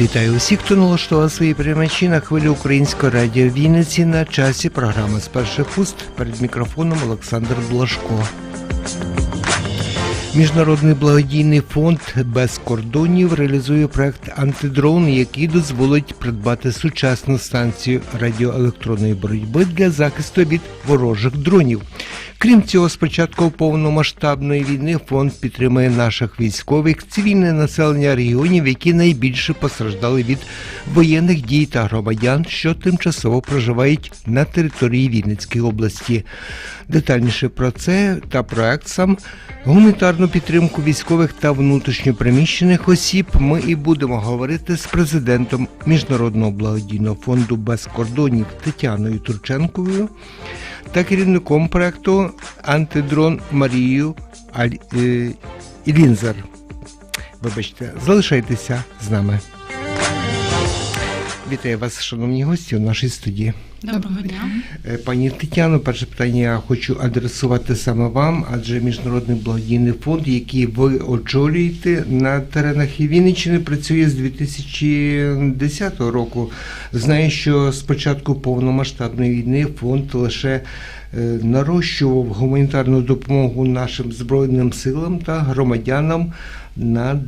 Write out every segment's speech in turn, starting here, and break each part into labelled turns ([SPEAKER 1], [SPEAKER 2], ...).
[SPEAKER 1] Вітаю усіх, хто налаштував свої приймачі на хвилі українського радіо Вінниці на часі програми з перших уст перед мікрофоном Олександр Блашко. Міжнародний благодійний фонд без кордонів реалізує проект Антидрон, який дозволить придбати сучасну станцію радіоелектронної боротьби для захисту від ворожих дронів. Крім цього, з початку повномасштабної війни фонд підтримує наших військових, цивільне населення регіонів, які найбільше постраждали від воєнних дій та громадян, що тимчасово проживають на території Вінницької області. Детальніше про це та проект сам гуманітарну підтримку військових та внутрішньопереміщених осіб ми і будемо говорити з президентом Міжнародного благодійного фонду без кордонів Тетяною Турченковою та керівником проекту Антидрон Марією Аль- е, Ілінзер. Вибачте, залишайтеся з нами. Вітаю вас, шановні гості, у нашій студії.
[SPEAKER 2] Доброго дня.
[SPEAKER 1] Е, Пані Тетяно, перше питання я хочу адресувати саме вам, адже Міжнародний благодійний фонд, який ви очолюєте на теренах Вінниччини, працює з 2010 року. Знаю, що з початку повномасштабної війни фонд лише е, нарощував гуманітарну допомогу нашим збройним силам та громадянам на,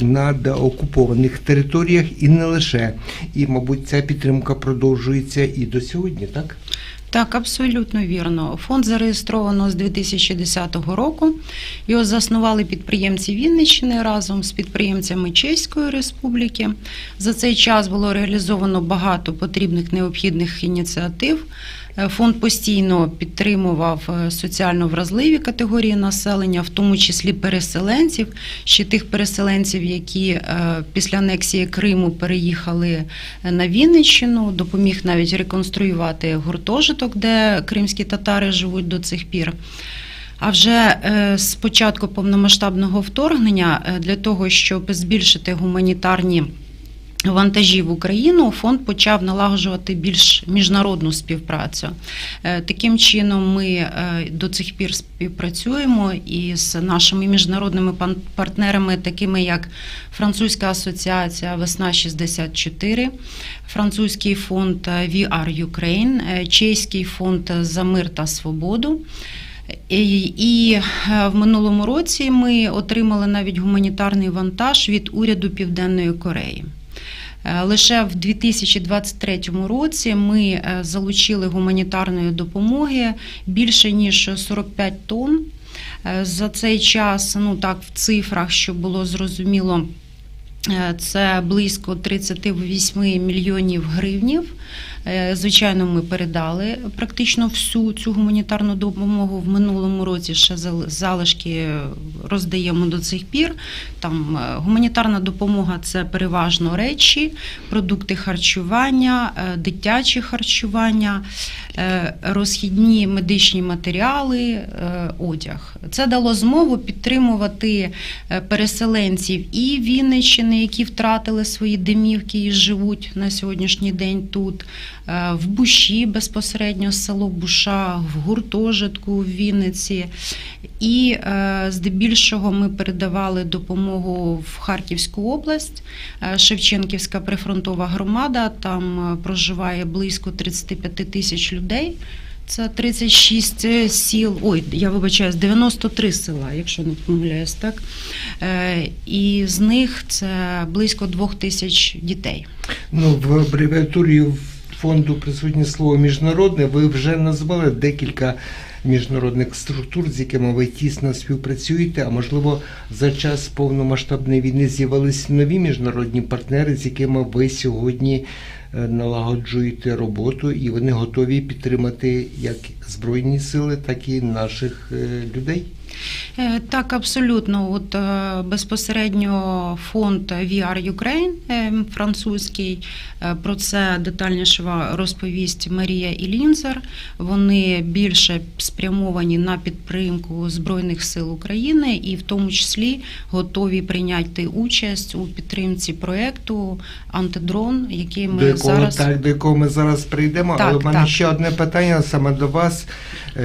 [SPEAKER 1] на деокупованих територіях і не лише. І, мабуть, ця підтримка продовжується і до сьогодні, так?
[SPEAKER 2] Так, абсолютно вірно. Фонд зареєстровано з 2010 року. Його заснували підприємці Вінниччини разом з підприємцями Чеської Республіки. За цей час було реалізовано багато потрібних необхідних ініціатив. Е, Фонд постійно підтримував е, соціально вразливі категорії населення, в тому числі переселенців, ще тих переселенців, які е, після анексії Криму переїхали на Вінниччину, допоміг навіть реконструювати гуртожиток, де кримські татари живуть до цих пір. А вже з початку повномасштабного вторгнення для того, щоб збільшити гуманітарні вантажі в Україну, фонд почав налагоджувати більш міжнародну співпрацю. Е, Таким чином, ми е, до цих пір співпрацюємо із нашими міжнародними партнерами, такими як Французька асоціація Весна 64, французький фонд We Are Ukraine, чеський фонд за мир та свободу. І, і е, в минулому році ми отримали навіть гуманітарний вантаж від уряду Південної Кореї. Е, Лише в 2023 році ми е, залучили гуманітарної допомоги більше ніж 45 тонн. Е, За цей час, ну так, в цифрах, щоб було зрозуміло, це близько 38 мільйонів гривнів. Е, Звичайно, ми передали практично всю цю гуманітарну допомогу в минулому році. Ще зал- залишки роздаємо до цих пір. Там е, гуманітарна допомога це переважно речі, продукти харчування, е, дитячі харчування, розхідні медичні матеріали, одяг. Це дало змогу підтримувати переселенців і Вінниччини, які втратили свої домівки і живуть на сьогоднішній день тут. Е, В Буші безпосередньо село Буша, в гуртожитку в Вінниці. І е, здебільшого ми передавали допомогу в Харківську область, Е, Шевченківська прифронтова громада. Там проживає близько 35 тисяч людей. Це 36 сіл, ой, я вибачаюсь, 93 села, якщо не помиляюсь, так. І з них це близько 2 тисяч дітей.
[SPEAKER 1] Ну, в абревіатурі фонду присутнє слово міжнародне. Ви вже назвали декілька міжнародних структур, з якими ви тісно співпрацюєте. А можливо, за час повномасштабної війни з'явились нові міжнародні партнери, з якими ви сьогодні е, налагоджуєте роботу, і вони готові підтримати як збройні сили, так і наших е, людей.
[SPEAKER 2] Е, Так, абсолютно. От е, безпосередньо фонд VR Ukraine е, французький. Про це детальніше розповість Марія Ілінзер. Вони більше спрямовані на підтримку Збройних сил України і в тому числі готові прийняти участь у підтримці проекту Антидрон, який ми
[SPEAKER 1] до якого
[SPEAKER 2] зараз
[SPEAKER 1] так, до якого ми зараз прийдемо.
[SPEAKER 2] Так,
[SPEAKER 1] Але в мене
[SPEAKER 2] так.
[SPEAKER 1] ще одне питання саме до вас.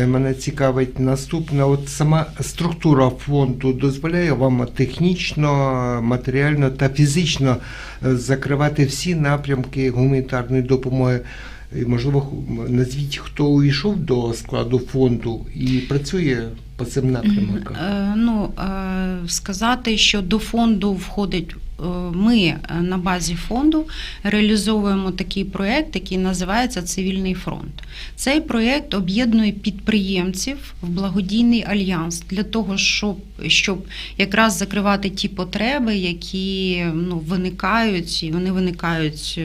[SPEAKER 1] Мене цікавить наступне. От сама структура фонду дозволяє вам технічно, матеріально та фізично е, закривати всі напрямки гуманітарної допомоги. Можливо, назвіть, хто увійшов до складу фонду і працює по цим напрямкам.
[SPEAKER 2] Е, Ну, е, сказати, що до фонду входить. е, Ми на базі фонду реалізовуємо такий проєкт, який називається Цивільний фронт. Цей проєкт об'єднує підприємців в благодійний альянс для того, щоб, щоб якраз закривати ті потреби, які ну, виникають, і вони виникають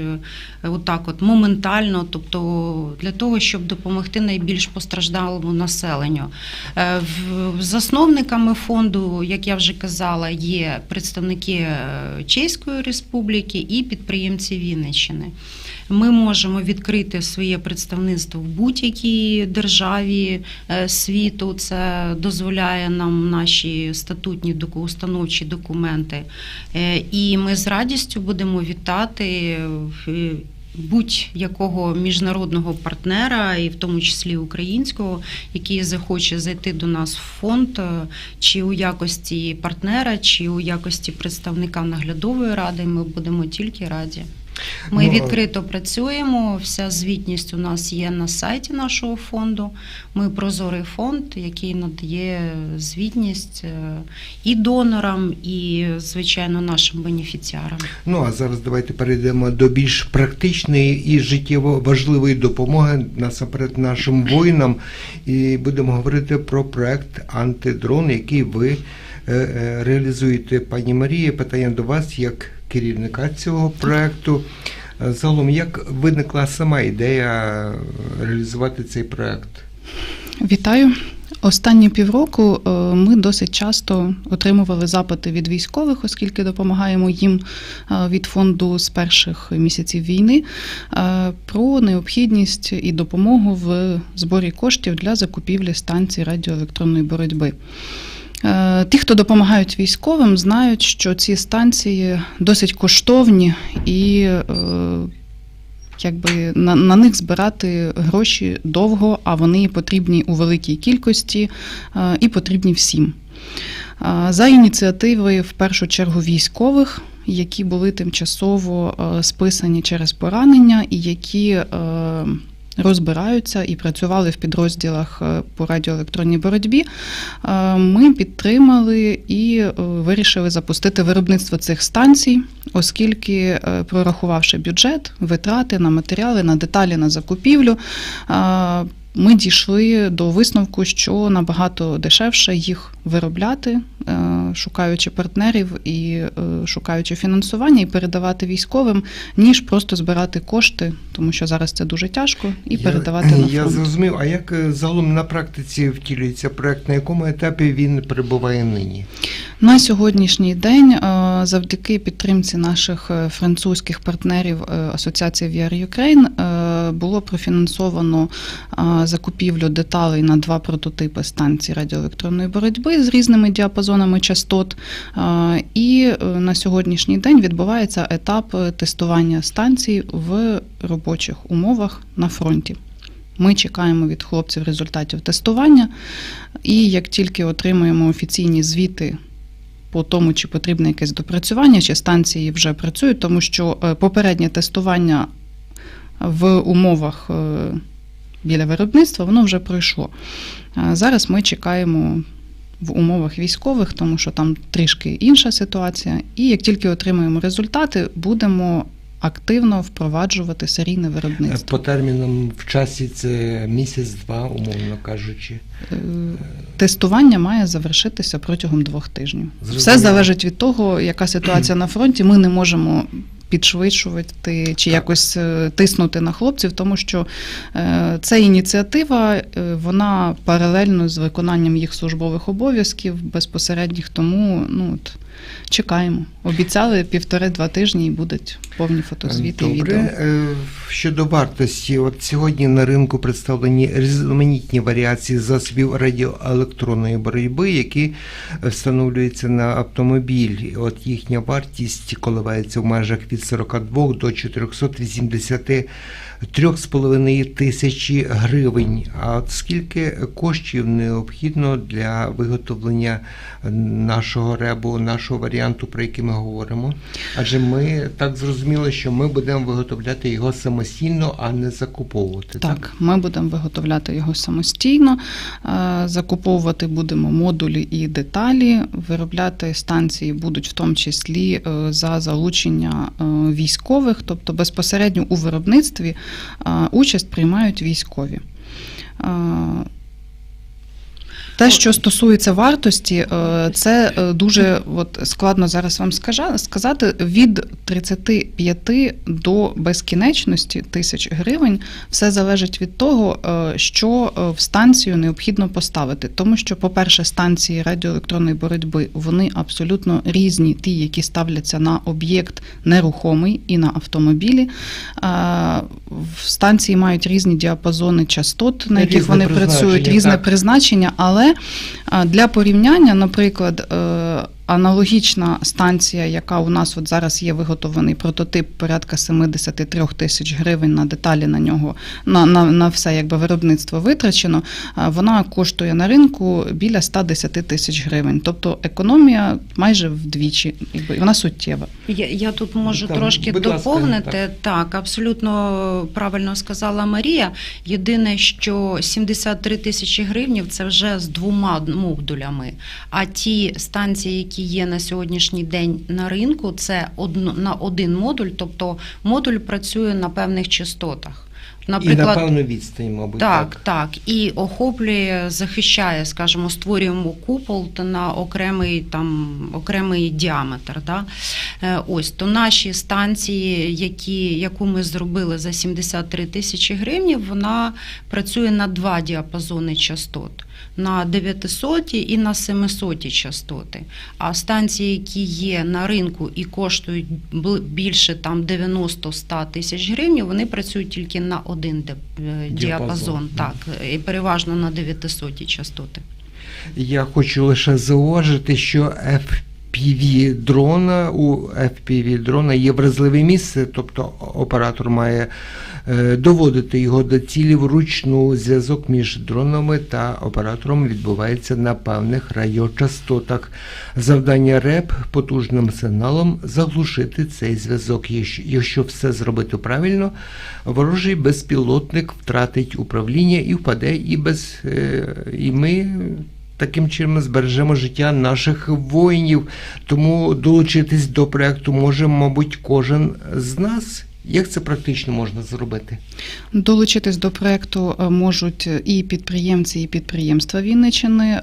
[SPEAKER 2] отак, от моментально, тобто для того, щоб допомогти найбільш постраждалому населенню. Засновниками фонду, як я вже казала, є представники е, Чеської Республіки і підприємці Вінниччини. Ми можемо відкрити своє представництво в будь-якій державі е, світу. Це дозволяє нам наші статутні установчі документи. Е, І ми з радістю будемо вітати будь-якого міжнародного партнера, і в тому числі українського, який захоче зайти до нас в фонд, е, чи у якості партнера, чи у якості представника наглядової ради. Ми будемо тільки раді. Ми
[SPEAKER 1] Ну,
[SPEAKER 2] відкрито працюємо. Вся звітність у нас є на сайті нашого фонду. Ми прозорий фонд, який надає звітність е, і донорам, і, звичайно, нашим бенефіціарам.
[SPEAKER 1] Ну а зараз давайте перейдемо до більш практичної і життєво важливої допомоги насамперед нашим воїнам. І будемо говорити про проект Антидрон, який ви е, е, реалізуєте. Пані Марія, питання до вас як керівника цього проекту. Е, Загалом, як виникла сама ідея реалізувати цей проект?
[SPEAKER 3] Вітаю. Останні півроку е, ми досить часто отримували запити від військових, оскільки допомагаємо їм е, від фонду з перших місяців війни е, про необхідність і допомогу в зборі коштів для закупівлі станцій радіоелектронної боротьби. Е, Ті, хто допомагають військовим, знають, що ці станції досить коштовні і е, якби на, на них збирати гроші довго, а вони потрібні у великій кількості е, і потрібні всім. За ініціативи в першу чергу військових, які були тимчасово списані через поранення, і які розбираються і працювали в підрозділах е, по радіоелектронній боротьбі, е, ми підтримали і е, вирішили запустити виробництво цих станцій, оскільки, прорахувавши бюджет, витрати на матеріали, на деталі, на закупівлю. Ми дійшли до висновку, що набагато дешевше їх виробляти, е, шукаючи партнерів і е, шукаючи фінансування і передавати військовим, ніж просто збирати кошти, тому що зараз це дуже тяжко, і передавати на фронт.
[SPEAKER 1] Я зрозумів. А як е, загалом на практиці втілюється проект? На якому етапі він перебуває нині?
[SPEAKER 3] На сьогоднішній день, завдяки підтримці наших французьких партнерів Асоціації VR Ukraine, було профінансовано закупівлю деталей на два прототипи станцій радіоелектронної боротьби з різними діапазонами частот. І е, на сьогоднішній день відбувається етап е, тестування станцій в робочих умовах на фронті. Ми чекаємо від хлопців результатів тестування, і як тільки отримаємо офіційні звіти по тому, чи потрібне якесь допрацювання, чи станції вже працюють, тому що е, попереднє тестування в умовах біля виробництва воно вже пройшло. Зараз ми чекаємо в умовах військових, тому що там трішки інша ситуація. І як тільки отримаємо результати, будемо активно впроваджувати серійне виробництво.
[SPEAKER 1] По термінам в часі це місяць-два, умовно кажучи.
[SPEAKER 3] Е, Тестування має завершитися протягом двох тижнів.
[SPEAKER 1] Зрозуміло.
[SPEAKER 3] Все залежить від того, яка ситуація на фронті. Ми не можемо підшвидшувати чи
[SPEAKER 1] Так.
[SPEAKER 3] якось е, тиснути на хлопців, тому що е, ця ініціатива е, вона паралельно з виконанням їх службових обов'язків безпосередніх, тому ну от чекаємо. Обіцяли півтори-два тижні і будуть повні фотозвіти і відео.
[SPEAKER 1] Щодо вартості, от сьогодні на ринку представлені різноманітні варіації засобів радіоелектронної боротьби, які встановлюються на автомобіль. От їхня вартість коливається в межах від 42 до 483,5 тисячі гривень. А от скільки коштів необхідно для виготовлення нашого ребу, нашого варіанту, про який ми говоримо? Адже ми так зрозуміли, що ми будемо виготовляти його самостійно, а не закуповувати.
[SPEAKER 3] Так, ми будемо виготовляти його самостійно, е, закуповувати будемо модулі і деталі. Виробляти станції будуть в тому числі е, за залучення е, військових, тобто безпосередньо у виробництві участь приймають військові. Те, що стосується вартості, е, це е, дуже от, складно зараз вам сказати. Від 35 до безкінечності тисяч гривень все залежить від того, е, що в станцію необхідно поставити. Тому що, по-перше, станції радіоелектронної боротьби вони абсолютно різні, ті, які ставляться на об'єкт нерухомий і на автомобілі. В станції мають різні діапазони частот, на яких
[SPEAKER 1] Різне
[SPEAKER 3] вони працюють, різне
[SPEAKER 1] так.
[SPEAKER 3] призначення, але а, для порівняння, наприклад, е, аналогічна станція, яка у нас от зараз є виготовлений прототип порядка 73 тисяч гривень на деталі на нього, на, на, на все якби виробництво витрачено, вона коштує на ринку біля 110 тисяч гривень. Тобто економія майже вдвічі, якби вона суттєва.
[SPEAKER 2] Я, я тут можу
[SPEAKER 1] Там,
[SPEAKER 2] трошки
[SPEAKER 1] будь ласка,
[SPEAKER 2] доповнити. так. абсолютно правильно сказала Марія. Єдине, що 73 тисячі гривнів це вже з двома модулями. А ті станції, які є на сьогоднішній день на ринку, це одно, на один модуль, тобто модуль працює на певних частотах.
[SPEAKER 1] І на певну відстань, мабуть.
[SPEAKER 2] Так, так. І охоплює, захищає, скажімо, створюємо купол на окремий там окремий діаметр. Да? Е, Ось то наші станції, які, яку ми зробили за 73 тисячі гривень, вона працює на два діапазони частот. На 900 і на 700 частоти. А станції, які є на ринку і коштують більше там 90-100 тисяч гривень, вони працюють тільки на один е,
[SPEAKER 1] Діапазон.
[SPEAKER 2] діапазон, так, і переважно на 900 частоти.
[SPEAKER 1] Я хочу лише зауважити, що FPV дрона у FPV дрона є вразливе місце, тобто оператор має е, доводити його до цілі вручну. Зв'язок між дронами та оператором відбувається на певних радіочастотах. Завдання РЕП потужним сигналом заглушити цей зв'язок. Якщо- Якщо все зробити правильно, ворожий безпілотник втратить управління і впаде, і без е, і ми. Таким чином збережемо життя наших воїнів. Тому долучитись до проекту може, мабуть, кожен з нас. Як це практично можна зробити?
[SPEAKER 3] Долучитись до проекту е, можуть і підприємці, і підприємства Вінничини. Е,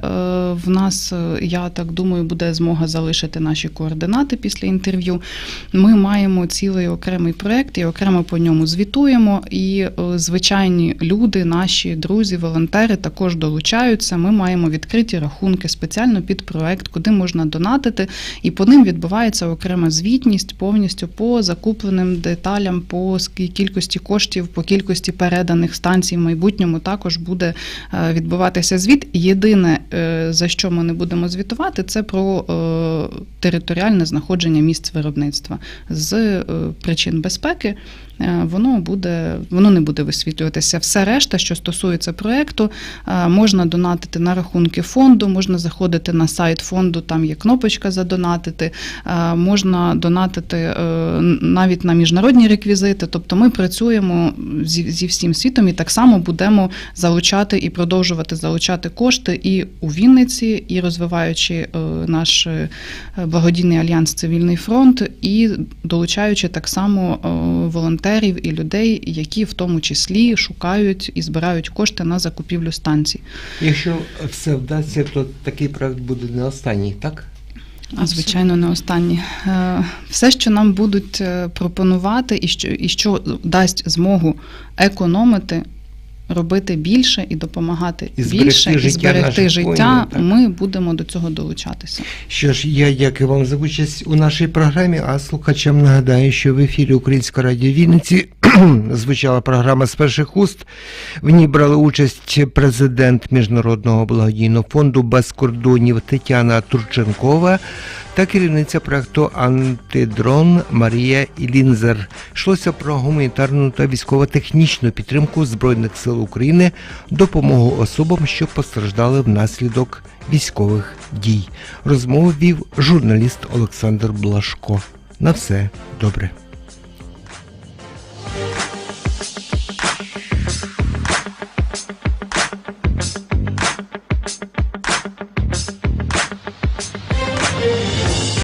[SPEAKER 3] В нас, е, я так думаю, буде змога залишити наші координати після інтерв'ю. Ми маємо цілий окремий проект і окремо по ньому звітуємо. І е, звичайні люди, наші друзі, волонтери також долучаються. Ми маємо відкриті рахунки спеціально під проект, куди можна донатити, і по ним відбувається окрема звітність повністю по закупленим деталям, по скі- кількості коштів, по кількості переданих станцій в майбутньому також буде е, відбуватися звіт. Єдине, е, за що ми не будемо звітувати, це про е, територіальне знаходження місць виробництва з причин безпеки. Е, Воно буде, воно не буде висвітлюватися. Все решта, що стосується проекту, е, можна донатити на рахунки фонду, можна заходити на сайт фонду, там є кнопочка задонатити, е, можна донатити навіть на міжнародні реквізити. Тобто ми працюємо зі, зі всім світом і так само будемо залучати і продовжувати залучати кошти і у Вінниці, і розвиваючи наш благодійний альянс Цивільний фронт, і долучаючи так само е, волонтерів і людей, які в тому числі шукають і збирають кошти на закупівлю станцій.
[SPEAKER 1] Якщо все вдасться, то такий проект буде не останній, так?
[SPEAKER 3] А, Звичайно, не останні. Е, Все, що нам будуть е, пропонувати, і що, і що дасть змогу економити, робити більше і допомагати
[SPEAKER 1] І
[SPEAKER 3] більше, і зберегти життя,
[SPEAKER 1] воїнів,
[SPEAKER 3] ми будемо до цього долучатися.
[SPEAKER 1] Що ж, я дякую вам за участь у нашій програмі. А слухачам нагадаю, що в ефірі Українського радіо Вінниці звучала програма з перших уст. В ній брали участь президент Міжнародного благодійного фонду без кордонів Тетяна Турченкова та керівниця проекту Антидрон Марія Ілінзер. Йшлося про гуманітарну та військово-технічну підтримку Збройних сил України, допомогу особам, що постраждали внаслідок військових дій. Розмову вів журналіст Олександр Блашко. На все добре.